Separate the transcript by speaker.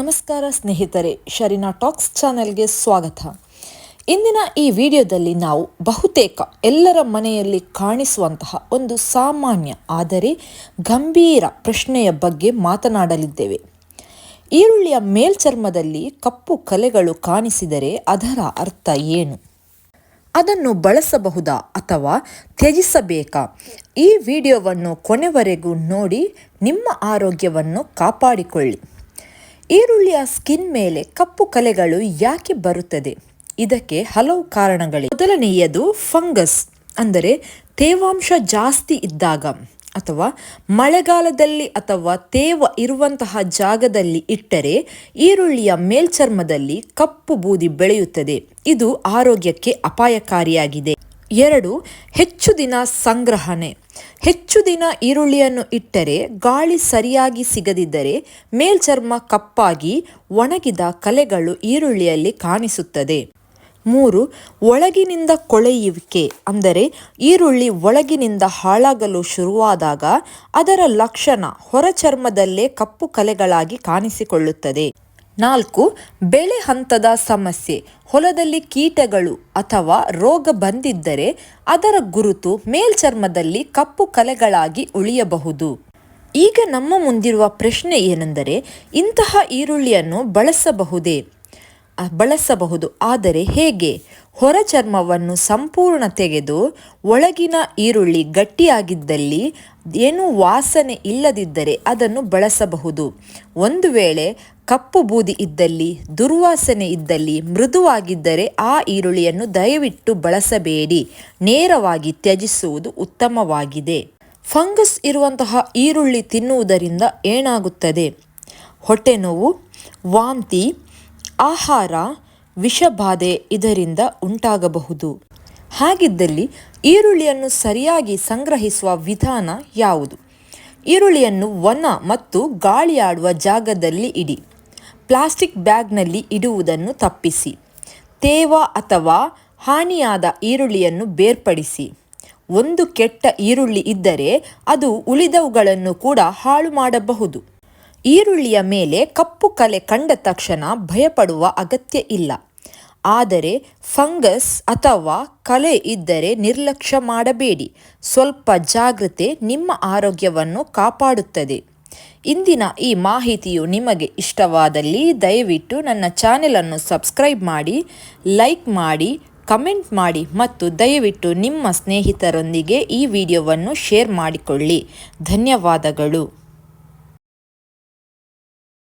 Speaker 1: ನಮಸ್ಕಾರ ಸ್ನೇಹಿತರೆ, ಶರೀನಾ ಟಾಕ್ಸ್ ಚಾನೆಲ್ಗೆ ಸ್ವಾಗತ. ಇಂದಿನ ಈ ವಿಡಿಯೋದಲ್ಲಿ ನಾವು ಬಹುತೇಕ ಎಲ್ಲರ ಮನೆಯಲ್ಲಿ ಕಾಣಿಸುವಂತಹ ಒಂದು ಸಾಮಾನ್ಯ, ಆದರೆ ಗಂಭೀರ ಪ್ರಶ್ನೆಯ ಬಗ್ಗೆ ಮಾತನಾಡಲಿದ್ದೇವೆ. ಈರುಳ್ಳಿಯ ಮೇಲ್ಚರ್ಮದಲ್ಲಿ ಕಪ್ಪು ಕಲೆಗಳು ಕಾಣಿಸಿದರೆ ಅದರ ಅರ್ಥ ಏನು? ಅದನ್ನು ಬಳಸಬಹುದಾ ಅಥವಾ ತ್ಯಜಿಸಬೇಕಾ? ಈ ವಿಡಿಯೋವನ್ನು ಕೊನೆವರೆಗೂ ನೋಡಿ, ನಿಮ್ಮ ಆರೋಗ್ಯವನ್ನು ಕಾಪಾಡಿಕೊಳ್ಳಿ. ಈರುಳ್ಳಿಯ ಸ್ಕಿನ್ ಮೇಲೆ ಕಪ್ಪು ಕಲೆಗಳು ಯಾಕೆ ಬರುತ್ತದೆ? ಇದಕ್ಕೆ ಹಲವು ಕಾರಣಗಳಿವೆ. ಮೊದಲನೆಯದು ಫಂಗಸ್, ಅಂದರೆ ತೇವಾಂಶ ಜಾಸ್ತಿ ಇದ್ದಾಗ ಅಥವಾ ಮಳೆಗಾಲದಲ್ಲಿ ಅಥವಾ ತೇವ ಇರುವಂತಹ ಜಾಗದಲ್ಲಿ ಇಟ್ಟರೆ ಈರುಳ್ಳಿಯ ಮೇಲ್ಚರ್ಮದಲ್ಲಿ ಕಪ್ಪು ಬೂದಿ ಬೆಳೆಯುತ್ತದೆ. ಇದು ಆರೋಗ್ಯಕ್ಕೆ ಅಪಾಯಕಾರಿಯಾಗಿದೆ. ಎರಡು, ಹೆಚ್ಚು ದಿನ ಸಂಗ್ರಹಣೆ. ಹೆಚ್ಚು ದಿನ ಈರುಳ್ಳಿಯನ್ನು ಇಟ್ಟರೆ ಗಾಳಿ ಸರಿಯಾಗಿ ಸಿಗದಿದ್ದರೆ ಮೇಲ್ಚರ್ಮ ಕಪ್ಪಾಗಿ ಒಣಗಿದ ಕಲೆಗಳು ಈರುಳ್ಳಿಯಲ್ಲಿ ಕಾಣಿಸುತ್ತದೆ. ಮೂರು, ಒಳಗಿನಿಂದ ಕೊಳೆಯುವಿಕೆ, ಅಂದರೆ ಈರುಳ್ಳಿ ಒಳಗಿನಿಂದ ಹಾಳಾಗಲು ಶುರುವಾದಾಗ ಅದರ ಲಕ್ಷಣ ಹೊರಚರ್ಮದಲ್ಲೇ ಕಪ್ಪು ಕಲೆಗಳಾಗಿ ಕಾಣಿಸಿಕೊಳ್ಳುತ್ತದೆ. ನಾಲ್ಕು, ಬೆಳೆ ಹಂತದ ಸಮಸ್ಯೆ, ಹೊಲದಲ್ಲಿ ಕೀಟಗಳು ಅಥವಾ ರೋಗ ಬಂದಿದ್ದರೆ ಅದರ ಗುರುತು ಮೇಲ್ಚರ್ಮದಲ್ಲಿ ಕಪ್ಪು ಕಲೆಗಳಾಗಿ ಉಳಿಯಬಹುದು. ಈಗ ನಮ್ಮ ಮುಂದಿರುವ ಪ್ರಶ್ನೆ ಏನೆಂದರೆ ಇಂತಹ ಈರುಳ್ಳಿಯನ್ನು ಬಳಸಬಹುದೇ? ಬಳಸಬಹುದು. ಆದರೆ ಹೇಗೆ? ಹೊರ ಚರ್ಮವನ್ನು ಸಂಪೂರ್ಣ ತೆಗೆದು ಒಳಗಿನ ಈರುಳ್ಳಿ ಗಟ್ಟಿಯಾಗಿದ್ದಲ್ಲಿ ಏನೂ ವಾಸನೆ ಇಲ್ಲದಿದ್ದರೆ ಅದನ್ನು ಬಳಸಬಹುದು. ಒಂದು ವೇಳೆ ಕಪ್ಪು ಬೂದಿ ಇದ್ದಲ್ಲಿ, ದುರ್ವಾಸನೆ ಇದ್ದಲ್ಲಿ, ಮೃದುವಾಗಿದ್ದರೆ ಆ ಈರುಳ್ಳಿಯನ್ನು ದಯವಿಟ್ಟು ಬಳಸಬೇಡಿ. ನೇರವಾಗಿ ತ್ಯಜಿಸುವುದು ಉತ್ತಮವಾಗಿದೆ. ಫಂಗಸ್ ಇರುವಂತಹ ಈರುಳ್ಳಿ ತಿನ್ನುವುದರಿಂದ ಏನಾಗುತ್ತದೆ? ಹೊಟ್ಟೆ ನೋವು ವಾಂತಿ ಆಹಾರ ವಿಷಬಾಧೆ ಇದರಿಂದ ಉಂಟಾಗಬಹುದು. ಹಾಗಿದ್ದಲ್ಲಿ ಈರುಳ್ಳಿಯನ್ನು ಸರಿಯಾಗಿ ಸಂಗ್ರಹಿಸುವ ವಿಧಾನ ಯಾವುದು? ಈರುಳ್ಳಿಯನ್ನು ಒಣ ಮತ್ತು ಗಾಳಿಯಾಡುವ ಜಾಗದಲ್ಲಿ ಇಡಿ. ಪ್ಲಾಸ್ಟಿಕ್ ಬ್ಯಾಗ್ನಲ್ಲಿ ಇಡುವುದನ್ನು ತಪ್ಪಿಸಿ. ತೇವ ಅಥವಾ ಹಾನಿಯಾದ ಈರುಳ್ಳಿಯನ್ನು ಬೇರ್ಪಡಿಸಿ. ಒಂದು ಕೆಟ್ಟ ಈರುಳ್ಳಿ ಇದ್ದರೆ ಅದು ಉಳಿದವುಗಳನ್ನು ಕೂಡ ಹಾಳು ಮಾಡಬಹುದು. ಈರುಳ್ಳಿಯ ಮೇಲೆ ಕಪ್ಪು ಕಲೆ ಕಂಡ ತಕ್ಷಣ ಭಯಪಡುವ ಅಗತ್ಯ ಇಲ್ಲ. ಆದರೆ ಫಂಗಸ್ ಅಥವಾ ಕಲೆ ಇದ್ದರೆ ನಿರ್ಲಕ್ಷ್ಯ ಮಾಡಬೇಡಿ. ಸ್ವಲ್ಪ ಜಾಗ್ರತೆ ನಿಮ್ಮ ಆರೋಗ್ಯವನ್ನು ಕಾಪಾಡುತ್ತದೆ. ಇಂದಿನ ಈ ಮಾಹಿತಿಯು ನಿಮಗೆ ಇಷ್ಟವಾದಲ್ಲಿ ದಯವಿಟ್ಟು ನನ್ನ ಚಾನೆಲನ್ನು ಸಬ್ಸ್ಕ್ರೈಬ್ ಮಾಡಿ, ಲೈಕ್ ಮಾಡಿ, ಕಮೆಂಟ್ ಮಾಡಿ ಮತ್ತು ದಯವಿಟ್ಟು ನಿಮ್ಮ ಸ್ನೇಹಿತರೊಂದಿಗೆ ಈ ವಿಡಿಯೋವನ್ನು ಶೇರ್ ಮಾಡಿಕೊಳ್ಳಿ. ಧನ್ಯವಾದಗಳು.